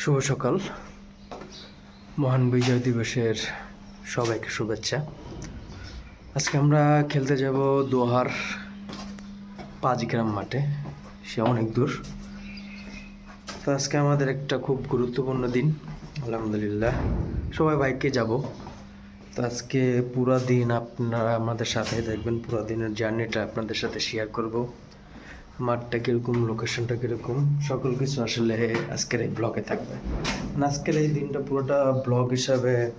শুভ সকাল। মহান বিজয় দিবসের সবাইকে শুভেচ্ছা। আজকে আমরা খেলতে যাব দোহার পাঁচগ্রাম মাঠে। সে অনেক দূর। তো আজকে আমাদের একটা খুব গুরুত্বপূর্ণ দিন। আলহামদুলিল্লাহ। সবাই বাইকে যাব। তো আজকে পুরো দিন আপনারা আমাদের সাথে দেখবেন পুরো দিনের জার্নিটা আপনাদের সাথে শেয়ার করব। মাঠটা কীরকম লোকেশনটা কীরকম, সকল কিছু আসলে আজকের এই ব্লগে থাকবে। মানে আজকের এই দিনটা পুরোটা ব্লগ হিসাবে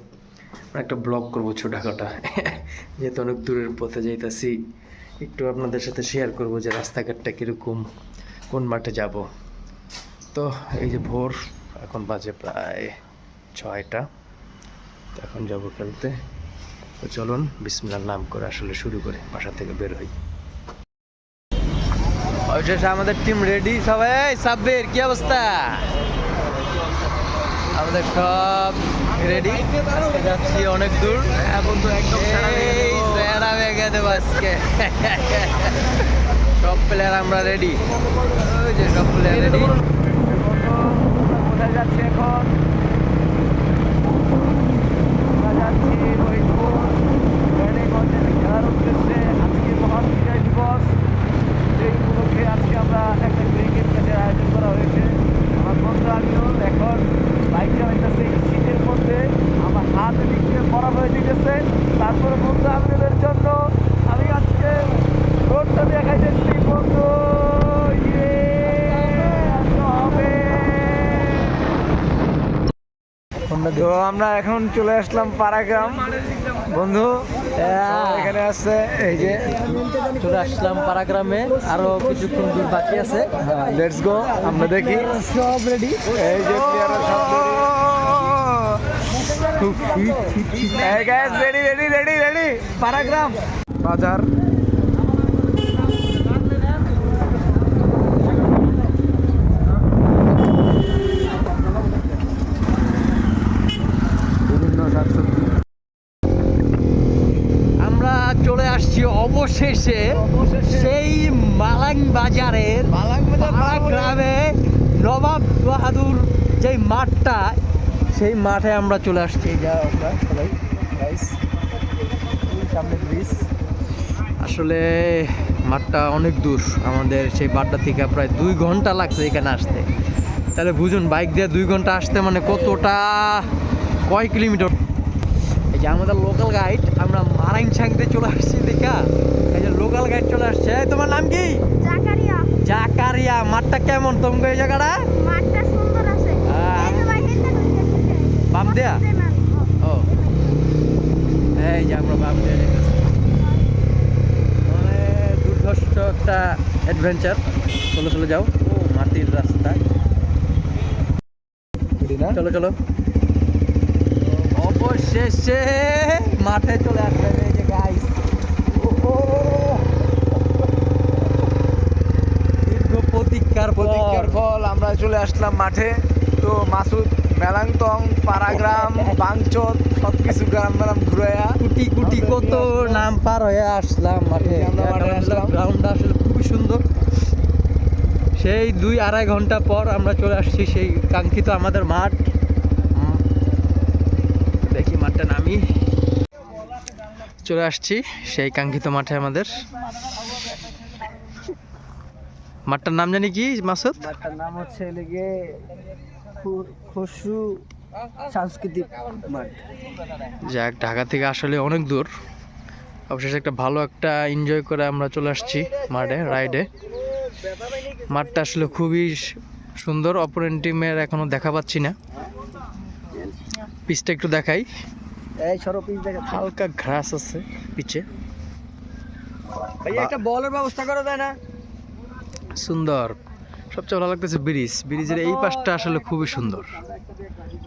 একটা ব্লগ করব ছোটাখাটা। যেহেতু অনেক দূরের পথে যাইতাছি, একটু আপনাদের সাথে শেয়ার করব যে রাস্তাঘাটটা কীরকম, কোন মাঠে যাব। তো এই যে ভোর, এখন বাজে প্রায় ছয়টা। এখন যাব খেলতে। তো চলুন, বিসমিল্লার নাম করে আসলে শুরু করে, বাসা থেকে বের হই। অবশেষে আমাদের টিম রেডি সবাই সাব্বির কি অবস্থা? আমাদের সব রেডি যাচ্ছি অনেক দূর। এখন তো একদম সেরা দেবো। আজকে। সব প্লেয়ার আমরা রেডি ওই যে সব প্লেয়ার রেডি কোথায় যাচ্ছি এখন আমরা যাচ্ছি ফরিদপুর রানীগঞ্জের খেলার উদ্দেশ্যে আজকে মহান বিজয় দিবস সেই উপলক্ষে আজকে আমরা একটা ক্রিকেট ম্যাচের আয়োজন করা হয়েছে আমার বন্ধু আমিও এখন বাইক চালাইতেছে এই শীতের মধ্যে আমার হাত দিক দিয়ে পড়া হয়ে দিতেছে তারপরে বন্ধু আমিনের জন্য আমি আজকে রোডটা দেখাই যাচ্ছি বন্ধু ইয়ে আজকে হবে তো আমরা এখন চলে আসলাম পাড়াগ্রাম। বন্ধু এখানে আছে এই যে চলে আসলাম পাড়াগ্রামে। আরও কিছুক্ষণ দূর বাকি আছে। লেটস গো আমরা দেখি। সব রেডি এই যে প্লেয়াররা সব রেডি রেডি রেডি রেডি পাড়াগ্রাম। বাজার বিভিন্ন শাকসবজি আমরা চলে আসছি অবশেষে সেই মালাং বাজারের গ্রামে নবাব বাহাদুর যে মাঠটা সেই মাঠে আমরা চলে আসছি। যা আমরা সবাই সামনে ব্রিজ। আসলে মাঠটা অনেক দূর। আমাদের সেই বাড্ডা থেকে প্রায় দুই ঘণ্টা লাগছে এখানে আসতে। তাহলে বুঝুন বাইক দিয়ে দুই ঘণ্টা আসতে মানে কতটা কয় কিলোমিটার? এই যে আমাদের লোকাল গাইড আমরা মারাইন সাংতে চলে আসছি দেখা। লোকাল গাইড চলে আসছে। তোমার নাম কি? জাকারিয়া। জাকারিয়া মাঠটা কেমন? তোমাকে এই জায়গাটা? মাঠটা সুন্দর আছে। বাম দেয়া? ও। এই যে আমরা বাম দিয়ে। মানে দুর্ধর্ষ একটা অ্যাডভেঞ্চার চলো চলে যাও। ও মাটির রাস্তা। চলো চলো। অবশেষে মাঠে চলে আসলেন এই যে গাইস চলে আসলাম মাঠে। তো মাসুদ মেলাংতং পাড়াগ্রাম বাংচত সব কিছু গ্রাম গ্রাম ঘুরে কুটি কুটি কত নাম পার হয়ে আসলাম মাঠে। আমরা মাঠে আসলাম। গ্রাউন্ডটা আসলে খুবই সুন্দর। সেই দুই আড়াই ঘণ্টা পর আমরা চলে আসছি সেই কাঙ্ক্ষিত আমাদের মাঠ। দেখি মাঠটা নামি। চলে আসছি সেই কাঙ্ক্ষিত মাঠে আমাদের। মাঠটার নাম জানি কি মাসুদ? মাঠটার নাম হচ্ছে লেগে খসরু সাংস্কৃতিক মাঠ। যাক ঢাকা থেকে আসলে অনেক দূর। অবশেষে একটা ভালো একটা এনজয় করে আমরা চলে আসছি মাঠে রাইডে মাঠটা আসলে খুবই সুন্দর অপরেন্ট টিমের এখনও দেখা পাচ্ছি না। পিচটা একটু দেখাই। পিচ হালকা ঘাস আছে পিছে ভাই একটা বলের ব্যবস্থা করা যায় না? সুন্দর। সবচেয়ে ভালো লাগতেছে ব্রিজ। ব্রিজের এই পাশটা আসলে খুবই সুন্দর।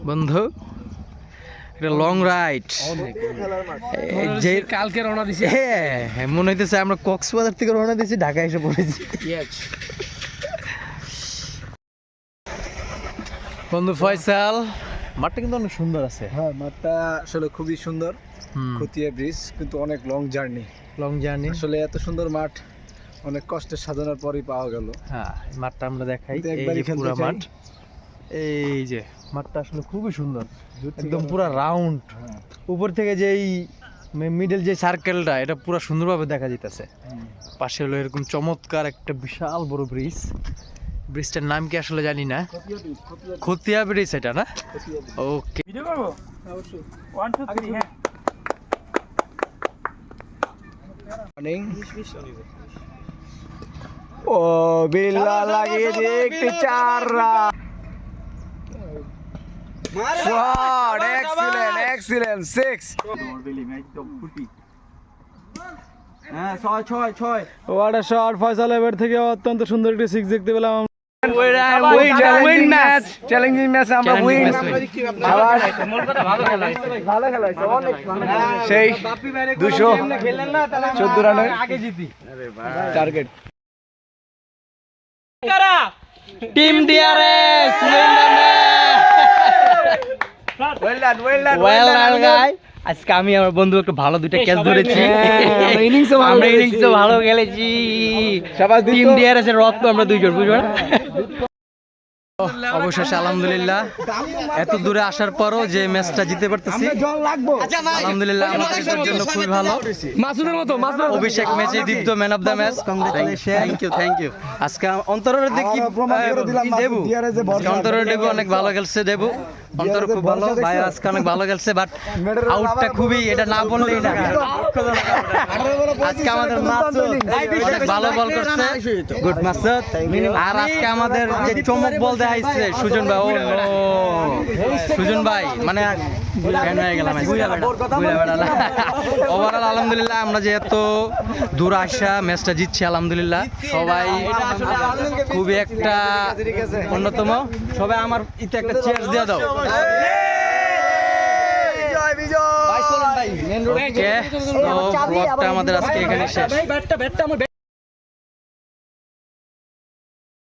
বন্ধু একটা লং রাইড যে কালকে রওনা দিছি। হ্যাঁ হ্যাঁ, মনে হইতেছে আমরা কক্সবাজার থেকে রওনা দিয়েছি ঢাকা এসে পড়েছি। বন্ধু ফয়সাল মাঠটা কিন্তু অনেক সুন্দর আছে। হ্যাঁ মাঠটা আসলে খুবই সুন্দর। খতিয়া ব্রিজ কিন্তু অনেক লং জার্নি লং জার্নি আসলে এত সুন্দর মাঠ। অনেক কষ্টে সাজানোর পরই পাওয়া গেল। হ্যাঁ মাঠটা আমরা দেখাই এই যে পুরো মাঠ। এই যে মাঠটা আসলে খুবই সুন্দর। একদম পুরো রাউন্ড উপর থেকে যে এই মিডল যে সার্কেলটা এটা পুরো সুন্দরভাবে দেখা যাইতেছে। পাশে হলো এরকম চমৎকার একটা বিশাল বড় ব্রিজ ব্রিজটার নাম কি আসলে জানি না। খতিয়া ব্রিজ এটা না? ওকে ভিডিও করব? অবশ্যই। ওয়ান টু থ্রি হ্যাঁ। ও বিল্লা লাগিয়ে একটি চার শট এক্সিলেন্ট এক্সিলেন্ট সিক্স হ্যাঁ ছয় ছয় ছয়। হোয়াট আ শট ফয়সাল এবার থেকে অত্যন্ত সুন্দর একটি সিক্স দেখতে পেলাম উইন ম্যাচ চ্যালেঞ্জিং ম্যাচ আমরা উইন সেই দুশো চোদ্দ রানের target team DRS well done well done well done guy আজকে আমি আমার বন্ধু একটু ভালো দুইটা ক্যাচ ধরেছি। আমরা ইনিংসও ভালো খেলেছি। ইনিংসও ভালো খেলেছি। টিম ডিআরএস এর রক্ত আমরা দুইজন বুঝব না? অবশেষে আলহামদুলিল্লাহ। এত দূরে আসার পরও যে ম্যাচটা জিতে পারতেছি আলহামদুলিল্লাহ আমাদের জন্য খুবই ভালো। মাসুদের মতো অভিষেক ম্যাচে Dipto man of the match thank you thank you আজকে অন্তরের দেখি দেবু? অন্তরের দেবু অনেক ভালো খেলছে দেবু। অন্তর খুব ভালো ভাই আজকে অনেক ভালো খেলছে বাট আউটটা খুবই এটা না বললেই না। আজকে আমাদের অনেক ভালো বল করছে। গুড মাসুদ। আর আজকে আমাদের যে চমক বল দেখাইছে সুজন ভাই ও সুজন ভাই মানে ফ্যান হয়ে গেলাম ওভারঅল আলহামদুলিল্লাহ আমরা যে এত দূর আসা ম্যাচটা জিতছি আলহামদুলিল্লাহ। সবাই খুবই একটা অন্যতম। সবাই আমার ইতে একটা চেয়ার দিয়ে দাও। আমাদের আজকে এখানে শেষ।